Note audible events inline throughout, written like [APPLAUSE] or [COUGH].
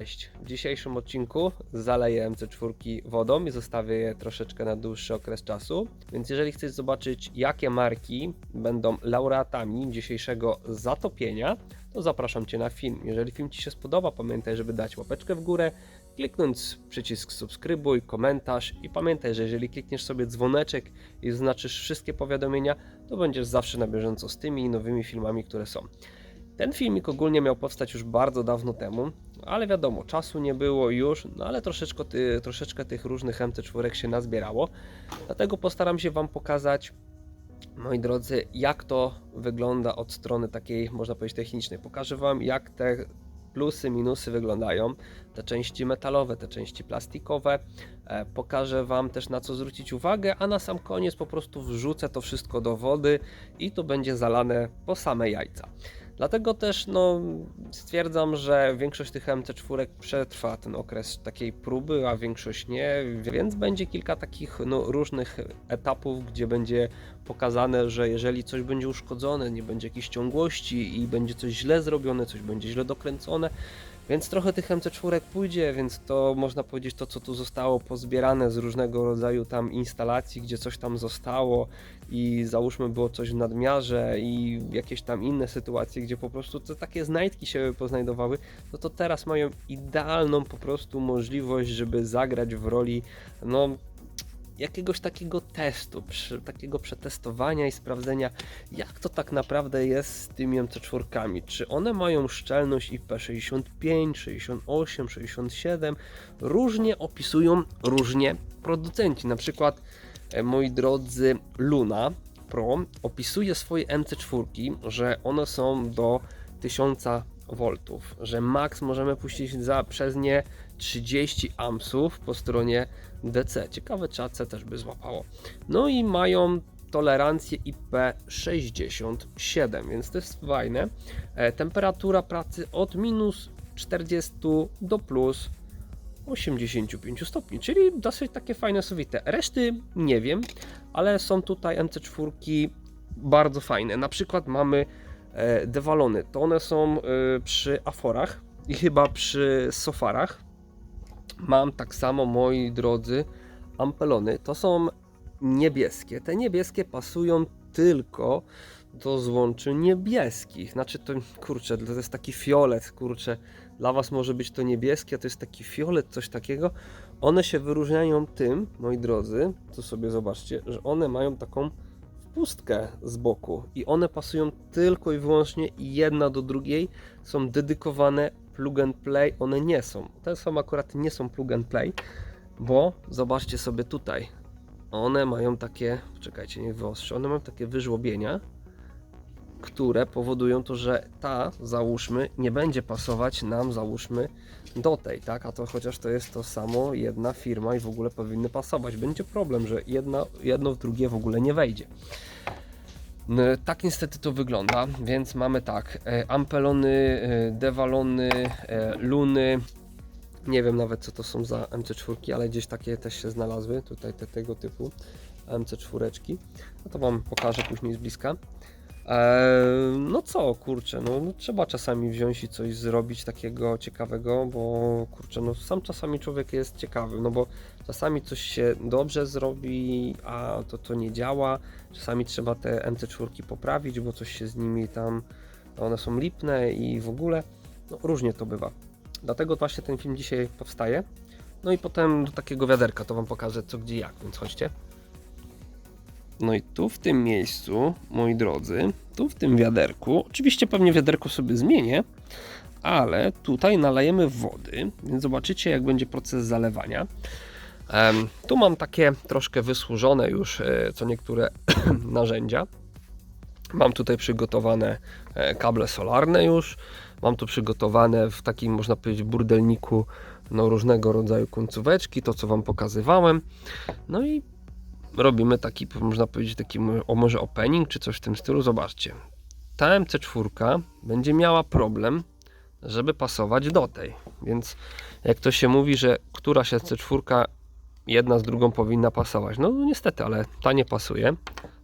Cześć. W dzisiejszym odcinku zaleję MC4 wodą i zostawię je troszeczkę na dłuższy okres czasu. Więc jeżeli chcesz zobaczyć, jakie marki będą laureatami dzisiejszego zatopienia, to zapraszam Cię na film. Jeżeli film Ci się spodoba, pamiętaj, żeby dać łapeczkę w górę, kliknąć przycisk subskrybuj, komentarz i pamiętaj, że jeżeli klikniesz sobie dzwoneczek i zaznaczysz wszystkie powiadomienia, to będziesz zawsze na bieżąco z tymi nowymi filmami, które są. Ten filmik ogólnie miał powstać już bardzo dawno temu, ale wiadomo, czasu nie było już, no ale troszeczkę, ty, troszeczkę tych różnych MT4 się nazbierało. Dlatego postaram się Wam pokazać, moi drodzy, jak to wygląda od strony takiej, można powiedzieć, technicznej. Pokażę Wam, jak te plusy, minusy wyglądają, te części metalowe, te części plastikowe. E, Pokażę Wam też na co zwrócić uwagę, a na sam koniec po prostu wrzucę to wszystko do wody i to będzie zalane po same jajca. Dlatego też no, stwierdzam, że większość tych MT4 przetrwa ten okres takiej próby, a większość nie, więc będzie kilka takich no, różnych etapów, gdzie będzie pokazane, że jeżeli coś będzie uszkodzone, nie będzie jakiejś ciągłości i będzie coś źle zrobione, coś będzie źle dokręcone, więc trochę tych MC4 pójdzie, więc to można powiedzieć to, co tu zostało pozbierane z różnego rodzaju tam instalacji, gdzie coś tam zostało i załóżmy było coś w nadmiarze i jakieś tam inne sytuacje, gdzie po prostu te takie znajdki się poznajdowały, no to teraz mają idealną po prostu możliwość, żeby zagrać w roli, no jakiegoś takiego testu, przy, takiego przetestowania i sprawdzenia, jak to tak naprawdę jest z tymi MC4. Czy one mają szczelność IP65, 68, 67? Różnie opisują różnie producenci. Na przykład, moi drodzy, Luna Pro opisuje swoje MC4, że one są do 1000 V, że max możemy puścić za, przez nie 30 amsów po stronie DC. Ciekawe, czy AC też by złapało. No i mają tolerancję IP67, więc to jest fajne. E, temperatura pracy od minus 40 do plus 85 stopni, czyli dosyć takie fajne, sowite. Reszty nie wiem, ale są tutaj MC4 bardzo fajne. Na przykład mamy e, dewalony. To one są e, przy aforach i chyba przy sofarach. Mam tak samo, moi drodzy, ampelony. To są niebieskie. Te niebieskie pasują tylko do złączy niebieskich. Znaczy to, kurczę, to jest taki fiolet, kurczę. Dla Was może być to niebieskie, a to jest taki fiolet, coś takiego. One się wyróżniają tym, moi drodzy, to sobie zobaczcie, że one mają taką pustkę z boku i one pasują tylko i wyłącznie jedna do drugiej, są dedykowane plug and play, one nie są. Te są akurat nie są plug and play, bo zobaczcie sobie tutaj. One mają takie, czekajcie, nie wyostrzę, one mają takie wyżłobienia, które powodują to, że ta, załóżmy, nie będzie pasować nam, załóżmy, do tej, tak? A to chociaż to jest to samo, jedna firma i w ogóle powinny pasować. Będzie problem, że jedna, jedno w drugie w ogóle nie wejdzie. Tak niestety to wygląda, więc mamy tak, e, ampelony, e, dewalony, e, luny, nie wiem nawet co to są za MC4, ale gdzieś takie też się znalazły, tutaj te tego typu MC4. No to Wam pokażę później z bliska. Eee, no co, kurczę, no, no trzeba czasami wziąć i coś zrobić takiego ciekawego, bo kurczę, no sam czasami człowiek jest ciekawy, no bo czasami coś się dobrze zrobi, a to to nie działa. Czasami trzeba te MC4 poprawić, bo coś się z nimi tam, one są lipne i w ogóle, no różnie to bywa. Dlatego właśnie ten film dzisiaj powstaje. No i potem do takiego wiaderka to Wam pokażę co, gdzie, jak, więc chodźcie. No i tu w tym miejscu, moi drodzy, tu w tym wiaderku, oczywiście pewnie wiaderko sobie zmienię, ale tutaj nalejemy wody, więc zobaczycie jak będzie proces zalewania. Tu mam takie troszkę wysłużone już e, co niektóre [CLEARS THROAT] narzędzia. Mam tutaj przygotowane e, kable solarne już. Mam tu przygotowane w takim, można powiedzieć, burdelniku no, różnego rodzaju końcóweczki, to co Wam pokazywałem. No i robimy taki, można powiedzieć, taki o może opening, czy coś w tym stylu. Zobaczcie, ta MC4 będzie miała problem, żeby pasować do tej. Więc jak to się mówi, że któraś MC4 jedna z drugą powinna pasować. No, niestety, ale ta nie pasuje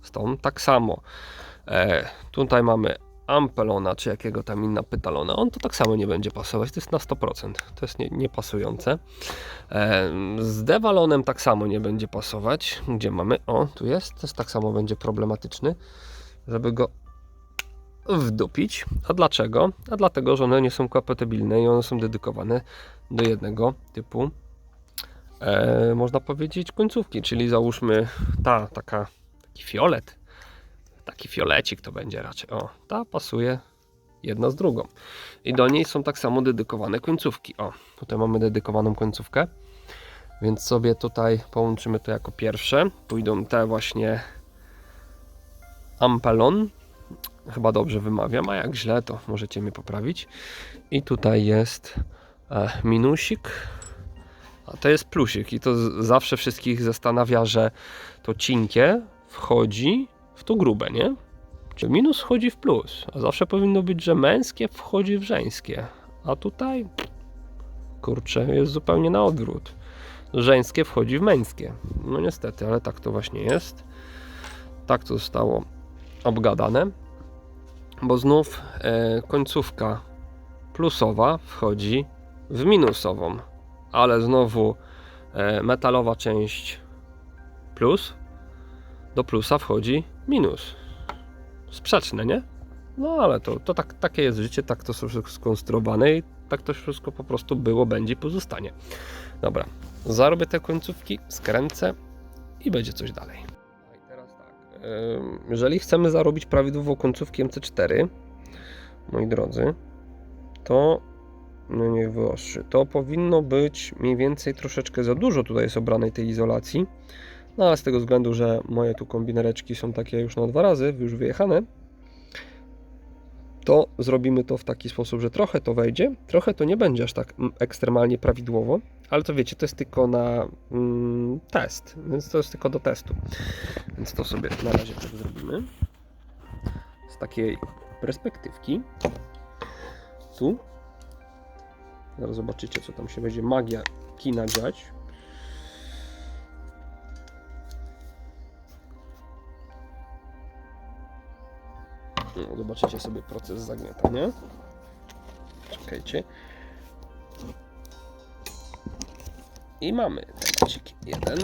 z tą. Tak samo e, tutaj mamy Ampelona, czy jakiego tam inna pytalona, on to tak samo nie będzie pasować, to jest na 100%, to jest nie, niepasujące. E, z Devalonem tak samo nie będzie pasować, gdzie mamy, o tu jest, też tak samo będzie problematyczny, żeby go wdupić. A dlaczego? A dlatego, że one nie są kompatybilne i one są dedykowane do jednego typu, e, można powiedzieć, końcówki, czyli załóżmy ta taka, taki fiolet, taki fiolecik to będzie raczej. O, ta pasuje jedna z drugą. I do niej są tak samo dedykowane końcówki. O, tutaj mamy dedykowaną końcówkę. Więc sobie tutaj połączymy to jako pierwsze. Pójdą te właśnie Ampelon. Chyba dobrze wymawiam, a jak źle, to możecie mnie poprawić. I tutaj jest e, minusik, a to jest plusik. I to zawsze wszystkich zastanawia, że to cienkie wchodzi w to grube, nie? Czy minus wchodzi w plus, a zawsze powinno być, że męskie wchodzi w żeńskie. A tutaj, kurczę, jest zupełnie na odwrót. Żeńskie wchodzi w męskie. No niestety, ale tak to właśnie jest. Tak to zostało obgadane. Bo znów e, końcówka plusowa wchodzi w minusową, ale znowu e, metalowa część plus do plusa wchodzi minus. Sprzeczne, nie? No ale to, to tak, takie jest życie, tak to wszystko skonstruowane i tak to wszystko po prostu było, będzie i pozostanie. Dobra, zarobię te końcówki, skręcę i będzie coś dalej. Teraz tak, jeżeli chcemy zarobić prawidłową końcówkę MC4, moi drodzy, to no niech wyostrzy. To powinno być mniej więcej troszeczkę za dużo tutaj jest obranej tej izolacji. No ale z tego względu, że moje tu kombinereczki są takie już na dwa razy, już wyjechane, to zrobimy to w taki sposób, że trochę to wejdzie, trochę to nie będzie aż tak mm, ekstremalnie prawidłowo, ale to wiecie, to jest tylko na mm, test, więc to jest tylko do testu. Więc to sobie na razie tak zrobimy. Z takiej perspektywki. Tu. Zaraz zobaczycie, co tam się będzie magia kina dziać. No, zobaczycie sobie proces zagniatania. Czekajcie. I mamy temacik jeden.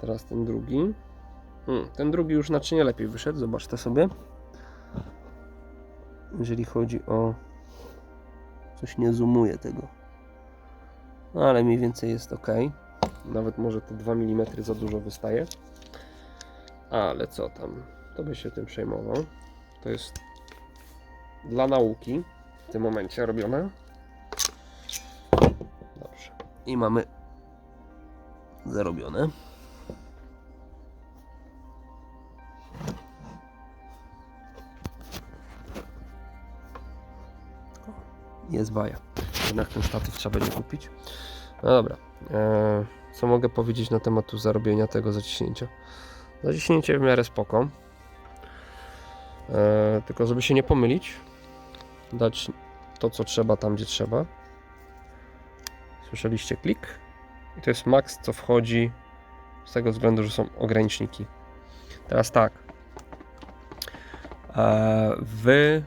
Teraz ten drugi. Hmm, ten drugi już naczynie lepiej wyszedł, zobaczcie sobie. Jeżeli chodzi o... Coś nie zoomuje tego. No ale mniej więcej jest ok. Nawet może te 2 mm za dużo wystaje. Ale co tam? To by się tym przejmował. To jest dla nauki w tym momencie robione. Dobrze. I mamy zarobione. Jest baja. Jednak ten statyw trzeba będzie kupić. No dobra. Eee, co mogę powiedzieć na temat tu zarobienia tego zaciśnięcia? Zaciśnięcie w miarę spoko. Eee, tylko żeby się nie pomylić, dać to co trzeba tam gdzie trzeba. Słyszeliście klik? I to jest max co wchodzi z tego względu, że są ograniczniki. Teraz tak. Eee, w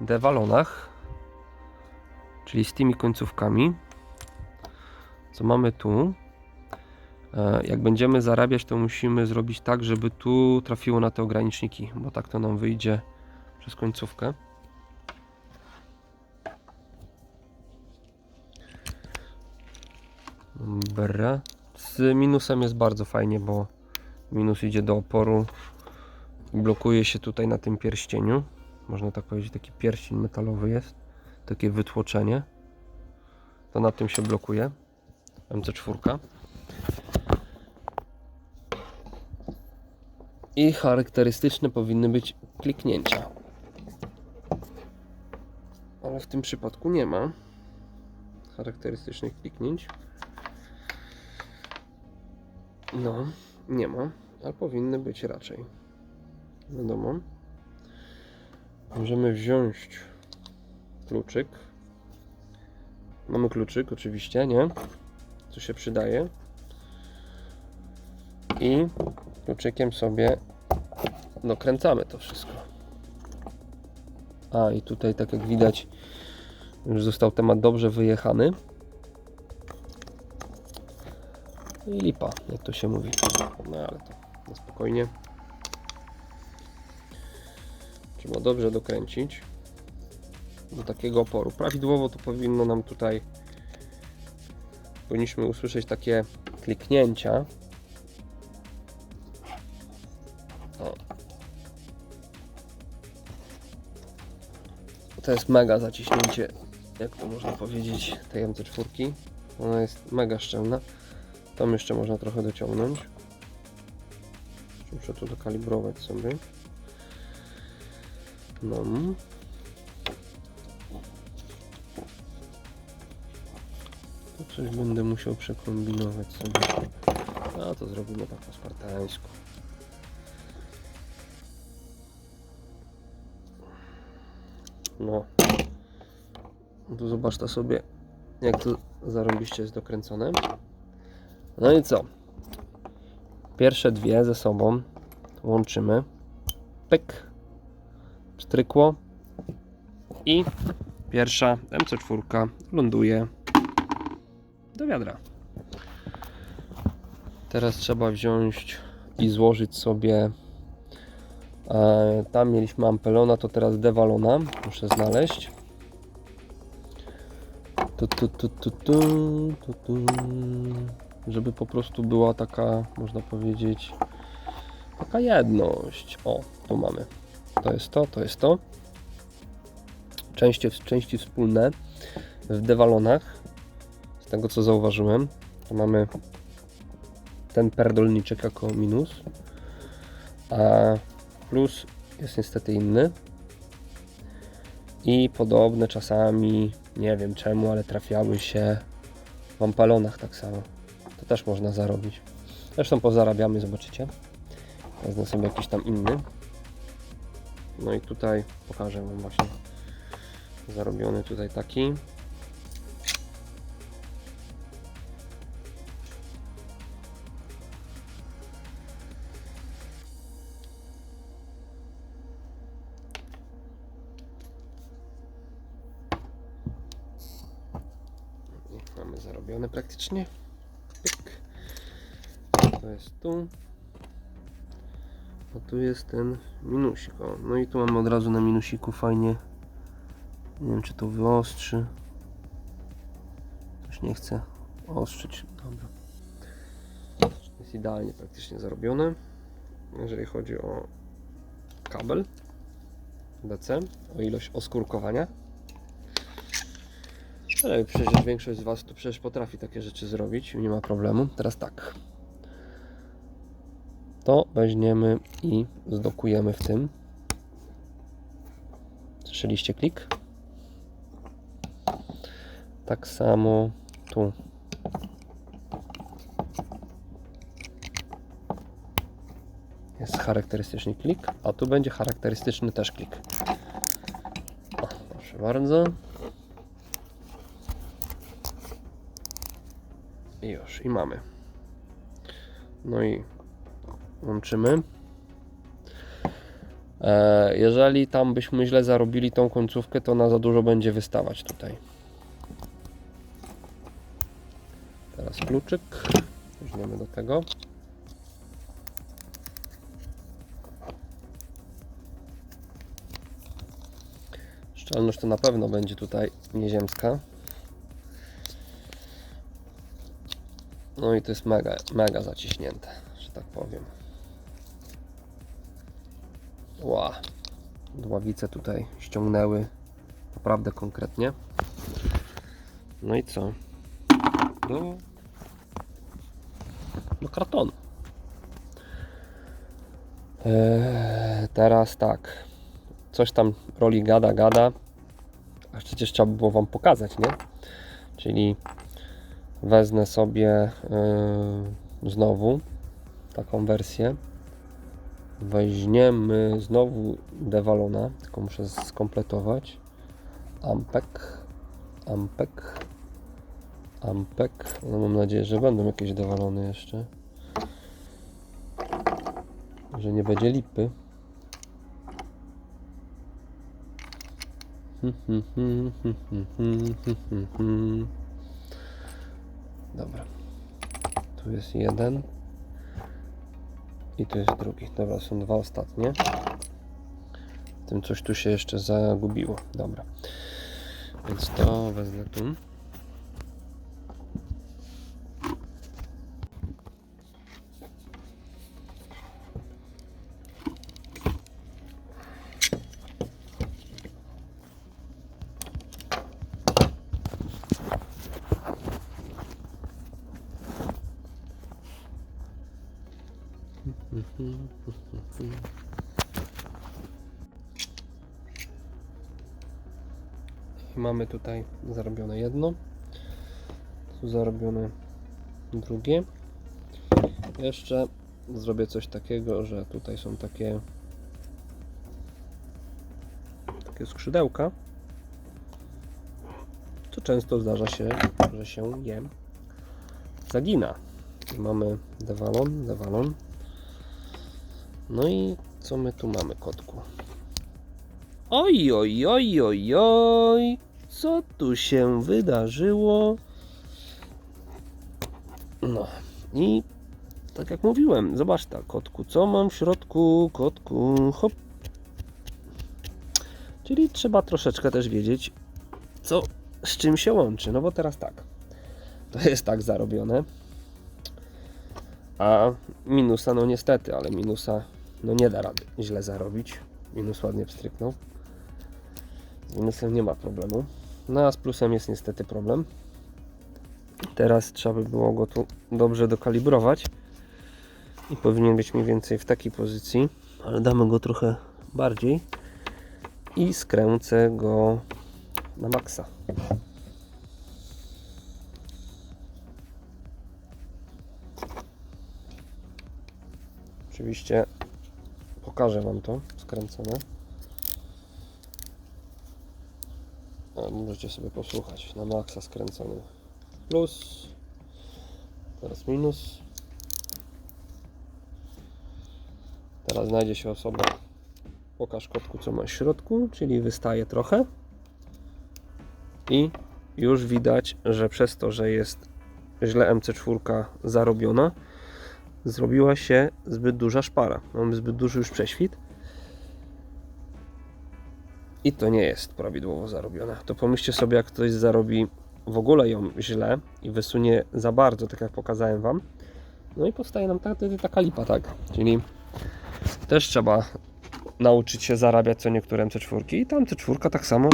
dewalonach, czyli z tymi końcówkami, co mamy tu, E, Jak będziemy zarabiać, to musimy zrobić tak, żeby tu trafiło na te ograniczniki, bo tak to nam wyjdzie przez końcówkę. Dobra. Z minusem jest bardzo fajnie, bo minus idzie do oporu. Blokuje się tutaj na tym pierścieniu. Można tak powiedzieć, taki pierścień metalowy jest. Takie wytłoczenie. To na tym się blokuje. MC4. I charakterystyczne powinny być kliknięcia. Ale w tym przypadku nie ma charakterystycznych kliknięć. No, nie ma, ale powinny być raczej. Wiadomo. Możemy wziąć kluczyk. Mamy kluczyk, oczywiście, nie? Co się przydaje. I kluczykiem sobie dokręcamy to wszystko. A i tutaj, tak jak widać, już został temat dobrze wyjechany. I lipa, jak to się mówi. No ale to na spokojnie. Trzeba dobrze dokręcić do takiego oporu. Prawidłowo to powinno nam tutaj powinniśmy usłyszeć takie kliknięcia. To jest mega zaciśnięcie, jak to można powiedzieć, tej MC4. Ona jest mega szczelna. Tam jeszcze można trochę dociągnąć. Muszę to dokalibrować sobie. No. To coś będę musiał przekombinować sobie. A to zrobimy tak po spartańsku. No. No To zobacz to sobie, jak to zarobiście jest dokręcone. No i co? Pierwsze dwie ze sobą łączymy. Pyk. Pstrykło. I pierwsza MC4 ląduje do wiadra. Teraz trzeba wziąć i złożyć sobie. E, tam mieliśmy ampelona, to teraz dewalona. Muszę znaleźć. Tu, tu, tu, tu, tu, tu, tu. Żeby po prostu była taka, można powiedzieć, taka jedność. O, tu mamy. To jest to, to jest to. Części, części wspólne w dewalonach z tego co zauważyłem, to mamy ten perdolniczek jako minus, a plus jest niestety inny. I podobne czasami, nie wiem czemu, ale trafiały się w ampalonach tak samo. To też można zarobić. Zresztą pozarabiamy, zobaczycie. Wezmę sobie jakiś tam inny. No i tutaj pokażę Wam właśnie zarobiony tutaj taki. Praktycznie. Pyk. To jest tu. A tu jest ten minusik. O, no i tu mamy od razu na minusiku fajnie. Nie wiem czy to wyostrzy. Już nie chcę ostrzyć. Dobra. Jest idealnie praktycznie zarobione. Jeżeli chodzi o kabel DC, o ilość oskórkowania. Ale przecież większość z Was tu przecież potrafi takie rzeczy zrobić, nie ma problemu. Teraz tak. To weźmiemy i zdokujemy w tym. Słyszeliście klik? Tak samo tu. Jest charakterystyczny klik, a tu będzie charakterystyczny też klik. O, proszę bardzo. I już, i mamy. No i łączymy. E, jeżeli tam byśmy źle zarobili tą końcówkę, to ona za dużo będzie wystawać tutaj. Teraz kluczyk. Weźmiemy do tego. Szczelność to na pewno będzie tutaj nieziemska. No i to jest mega, mega zaciśnięte, że tak powiem. Ła. Dławice tutaj ściągnęły naprawdę konkretnie. No i co? Do, do kartonu. Eee, teraz tak. Coś tam roli gada, gada. A przecież trzeba by było Wam pokazać, nie? Czyli wezmę sobie yy, znowu taką wersję. Weźmiemy znowu Devalona, tylko muszę skompletować. Ampek, Ampek, Ampek. No mam nadzieję, że będą jakieś Devalony jeszcze. Że nie będzie lipy. Hmm, hmm, hmm, hmm, hmm, hmm, hmm, hmm. Dobra. Tu jest jeden. I tu jest drugi. Dobra, są dwa ostatnie. Tym coś tu się jeszcze zagubiło. Dobra. Więc to wezmę tu. Mamy tutaj zarobione jedno. Tu zarobione drugie. Jeszcze zrobię coś takiego, że tutaj są takie takie skrzydełka. To często zdarza się, że się je zagina. Mamy dewalon, dewalon. No i co my tu mamy, kotku? Oj, oj, oj, oj, oj, co tu się wydarzyło? No i tak jak mówiłem, zobacz tak, kotku, co mam w środku, kotku, hop. Czyli trzeba troszeczkę też wiedzieć, co z czym się łączy. No bo teraz tak, to jest tak zarobione, a minusa, no niestety, ale minusa no nie da rady źle zarobić. Minus ładnie pstryknął. Z minusem nie ma problemu. No a z plusem jest niestety problem. Teraz trzeba by było go tu dobrze dokalibrować. I powinien być mniej więcej w takiej pozycji. Ale damy go trochę bardziej. I skręcę go na maksa. Oczywiście pokażę Wam to skręcone. A, możecie sobie posłuchać. Na maksa skręcony. Plus. Teraz minus. Teraz znajdzie się osoba. Pokaż kotku co ma w środku, czyli wystaje trochę. I już widać, że przez to, że jest źle MC4 zarobiona, zrobiła się zbyt duża szpara. Mamy zbyt duży już prześwit. I to nie jest prawidłowo zarobione. To pomyślcie sobie, jak ktoś zarobi w ogóle ją źle i wysunie za bardzo, tak jak pokazałem Wam. No i powstaje nam taka, taka lipa, tak? Czyli też trzeba nauczyć się zarabiać co niektóre MC4 i tam MC4 tak samo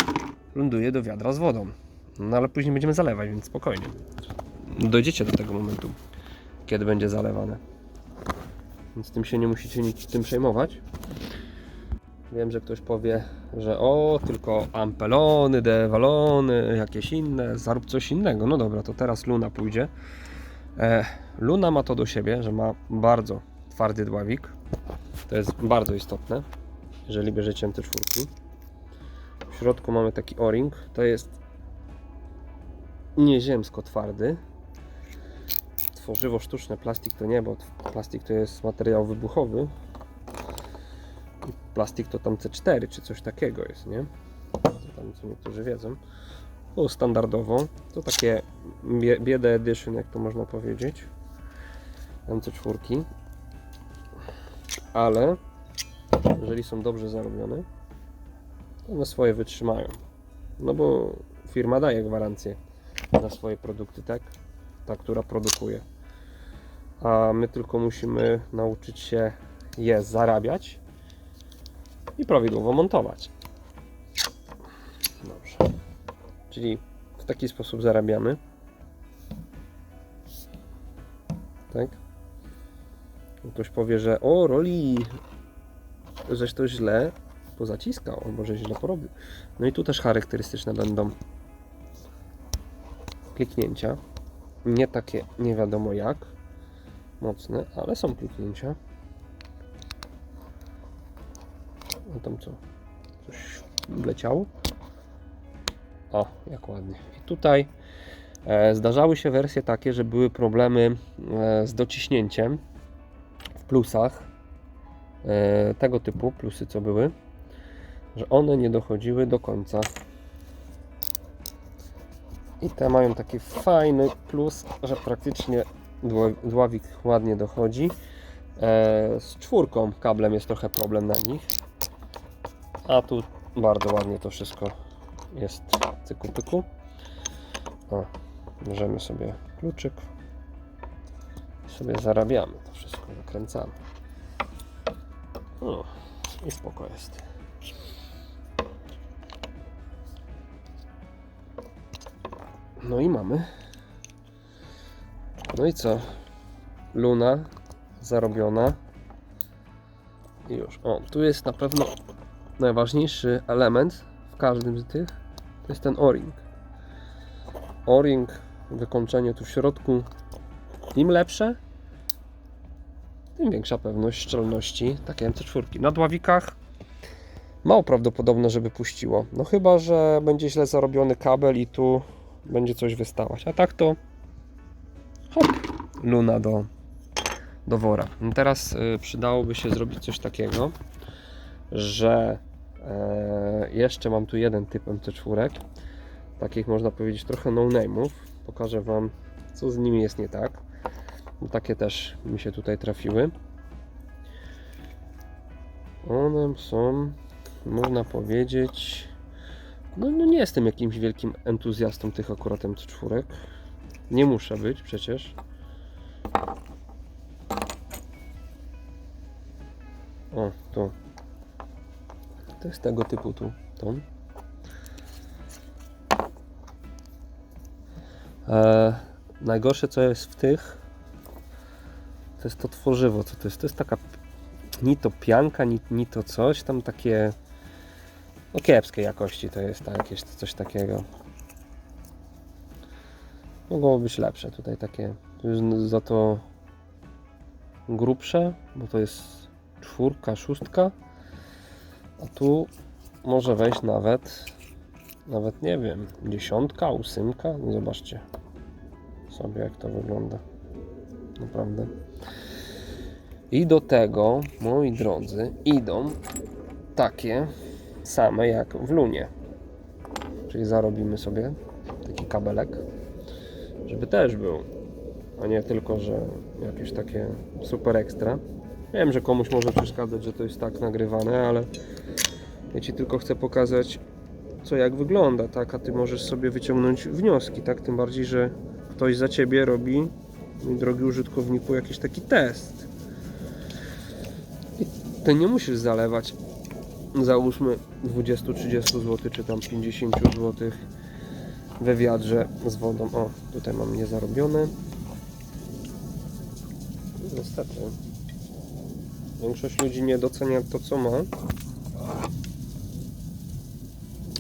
ląduje do wiadra z wodą. No ale później będziemy zalewać, więc spokojnie. Dojdziecie do tego momentu, kiedy będzie zalewane. Więc tym się nie musicie nic tym przejmować. Wiem, że ktoś powie, że o, tylko ampelony, dewalony, jakieś inne, zarób coś innego. No dobra, to teraz Luna pójdzie. E, Luna ma to do siebie, że ma bardzo twardy dławik. To jest bardzo istotne, jeżeli bierzecie MT4. W środku mamy taki o-ring. To jest nieziemsko twardy. Tworzywo sztuczne, plastik to nie, bo plastik to jest materiał wybuchowy. Plastik to tam C4 czy coś takiego jest, nie? Tam co niektórzy wiedzą. To standardowo. To takie bie- bieda edition, jak to można powiedzieć. MC4. Ale jeżeli są dobrze zarobione, to one swoje wytrzymają. No bo firma daje gwarancję na swoje produkty, tak? Ta, która produkuje. A my tylko musimy nauczyć się je zarabiać i prawidłowo montować. Dobrze. Czyli w taki sposób zarabiamy. Tak? Ktoś powie, że o, roli, żeś to źle pozaciskał, albo że źle porobił. No i tu też charakterystyczne będą kliknięcia. Nie takie nie wiadomo jak mocne, ale są kliknięcia. Tam co? Coś leciało? O, jak ładnie. I tutaj e, zdarzały się wersje takie, że były problemy e, z dociśnięciem w plusach. E, tego typu plusy, co były, że one nie dochodziły do końca I te mają taki fajny plus, że praktycznie dła- dławik ładnie dochodzi. E, z czwórką kablem jest trochę problem na nich. A tu bardzo ładnie to wszystko jest cyku pyku. O, bierzemy sobie kluczyk sobie zarabiamy to wszystko, zakręcamy. O, i spoko jest. No i mamy. No i co? Luna zarobiona. I już. O, tu jest na pewno najważniejszy element w każdym z tych. To jest ten o-ring. O-ring, wykończenie tu w środku. Im lepsze, tym większa pewność szczelności takiej MC4. Na dławikach mało prawdopodobne, żeby puściło. No chyba, że będzie źle zarobiony kabel i tu będzie coś wystawać. A tak to hop, luna do, do wora. No teraz y, przydałoby się zrobić coś takiego, że e, jeszcze mam tu jeden typ MC4, takich można powiedzieć trochę no-name'ów. Pokażę Wam, co z nimi jest nie tak. No, takie też mi się tutaj trafiły. One są, można powiedzieć, no, no nie jestem jakimś wielkim entuzjastą tych akurat MC4. Nie muszę być przecież. O, tu. To jest tego typu tu. Tą. E, najgorsze co jest w tych to jest to tworzywo. Co to jest? To jest taka ni to pianka, ni, ni to coś. Tam takie no kiepskiej jakości to jest tak, jakieś coś takiego. Mogło być lepsze tutaj takie. Za to grubsze, bo to jest czwórka, szóstka. A tu może wejść nawet, nawet nie wiem, dziesiątka, ósmka. No zobaczcie sobie jak to wygląda. Naprawdę. I do tego, moi drodzy, idą takie same jak w lunie. Czyli zarobimy sobie taki kabelek, żeby też był, a nie tylko, że jakieś takie super ekstra. Wiem, że komuś może przeszkadzać, że to jest tak nagrywane, ale ja Ci tylko chcę pokazać, co jak wygląda, tak? A Ty możesz sobie wyciągnąć wnioski, tak? Tym bardziej, że ktoś za Ciebie robi, mój drogi użytkowniku, jakiś taki test. I Ty nie musisz zalewać załóżmy 20-30 zł, czy tam 50 zł we wiadrze z wodą. O, tutaj mam niezarobione. Niestety. Większość ludzi nie docenia to, co ma.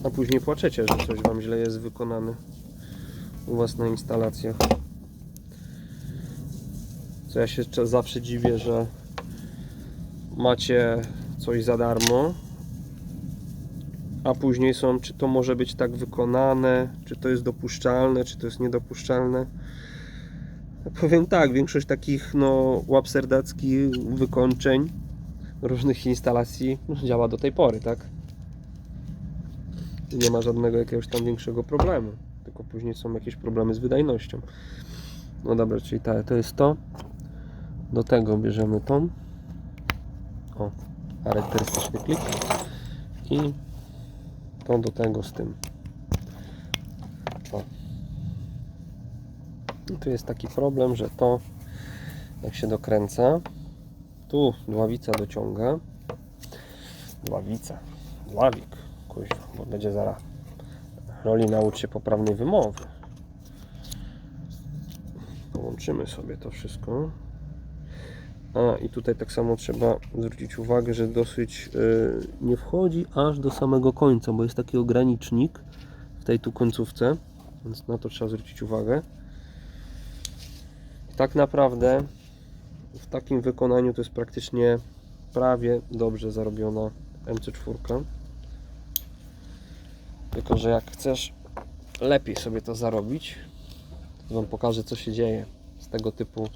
A później płaczecie, że coś Wam źle jest wykonane u Was na instalacjach. Co ja się zawsze dziwię, że macie coś za darmo, a później są, czy to może być tak wykonane, czy to jest dopuszczalne, czy to jest niedopuszczalne. Powiem tak, większość takich no, łapserdackich wykończeń różnych instalacji działa do tej pory, tak? Nie ma żadnego jakiegoś tam większego problemu, tylko później są jakieś problemy z wydajnością. No dobra, czyli ta, to jest to. Do tego bierzemy tą. O, charakterystyczny klik. I to do tego z tym. I tu jest taki problem, że to jak się dokręca, tu dławica dociąga. Dławica, dławik, kuźwa, bo będzie zaraz roli nauczy się poprawnej wymowy. Połączymy sobie to wszystko. A i tutaj tak samo trzeba zwrócić uwagę, że dosyć y, nie wchodzi aż do samego końca, bo jest taki ogranicznik w tej tu końcówce, więc na to trzeba zwrócić uwagę. Tak naprawdę w takim wykonaniu to jest praktycznie prawie dobrze zarobiona MC4. Tylko, że jak chcesz lepiej sobie to zarobić, to Wam pokażę co się dzieje z tego typu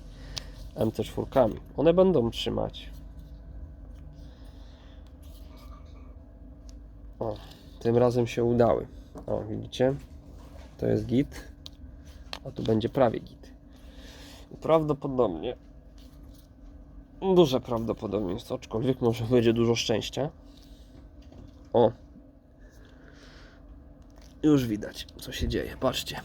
MC4. One będą trzymać. O, tym razem się udały. O, widzicie? To jest git. a tu będzie prawie git. Prawdopodobnie, duże prawdopodobieństwo, aczkolwiek może będzie dużo szczęścia. O, już widać, co się dzieje. Patrzcie.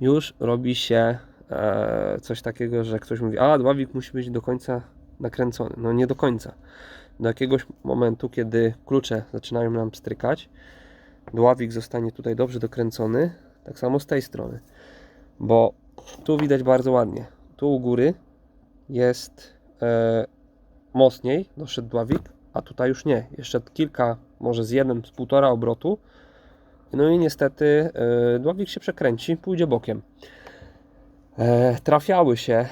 Już robi się e, coś takiego, że ktoś mówi, a dławik musi być do końca nakręcony. No nie do końca. Do jakiegoś momentu, kiedy klucze zaczynają nam strykać, dławik zostanie tutaj dobrze dokręcony. Tak samo z tej strony. Bo tu widać bardzo ładnie. Tu u góry jest e, mocniej doszedł dławik, a tutaj już nie. Jeszcze kilka, może z jeden, z półtora obrotu. No i niestety e, dławik się przekręci, pójdzie bokiem. E, trafiały się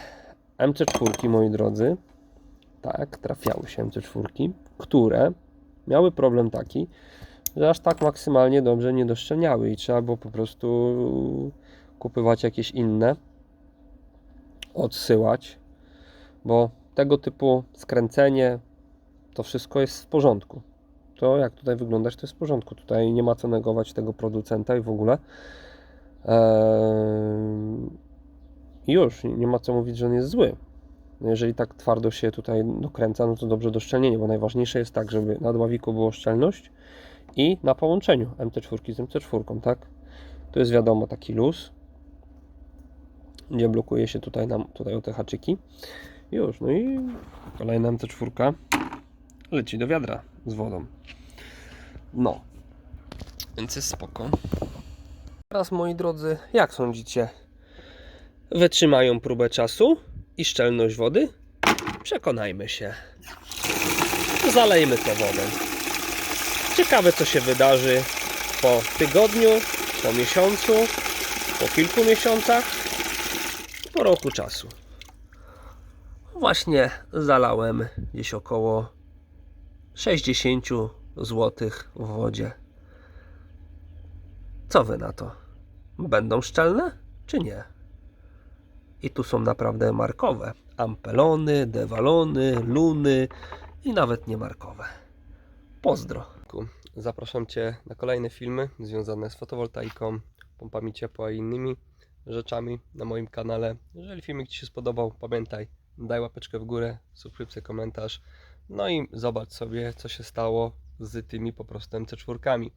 MC4, moi drodzy. Tak, trafiały się MC4, które miały problem taki, że aż tak maksymalnie dobrze nie doszczelniały i trzeba było po prostu kupywać jakieś inne, odsyłać, bo tego typu skręcenie to wszystko jest w porządku. To jak tutaj wyglądać, to jest w porządku. Tutaj nie ma co negować tego producenta i w ogóle. Eee, już, nie ma co mówić, że on jest zły. No jeżeli tak twardo się tutaj dokręca, no to dobrze doszczelnienie, bo najważniejsze jest tak, żeby na dławiku było szczelność i na połączeniu MT4 z MC4, tak? To jest wiadomo taki luz, gdzie blokuje się tutaj, nam, tutaj o te haczyki. Już, no i kolejna MT4 leci do wiadra z wodą. No, więc jest spoko. Teraz moi drodzy, jak sądzicie? Wytrzymają próbę czasu i szczelność wody? Przekonajmy się. Zalejmy to wodą. Ciekawe co się wydarzy po tygodniu, po miesiącu, po kilku miesiącach, po roku czasu. Właśnie zalałem gdzieś około 60 zł w wodzie. Co wy na to? Będą szczelne czy nie? I tu są naprawdę markowe. Ampelony, dewalony, luny i nawet niemarkowe. Pozdro. Zapraszam Cię na kolejne filmy związane z fotowoltaiką, pompami ciepła i innymi rzeczami na moim kanale. Jeżeli filmik Ci się spodobał, pamiętaj, daj łapeczkę w górę, subskrypcję, komentarz. No i zobacz sobie, co się stało z tymi po prostu MC4.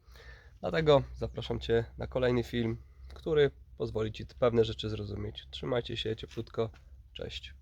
Dlatego zapraszam Cię na kolejny film, który pozwoli Ci pewne rzeczy zrozumieć. Trzymajcie się cieplutko. Cześć.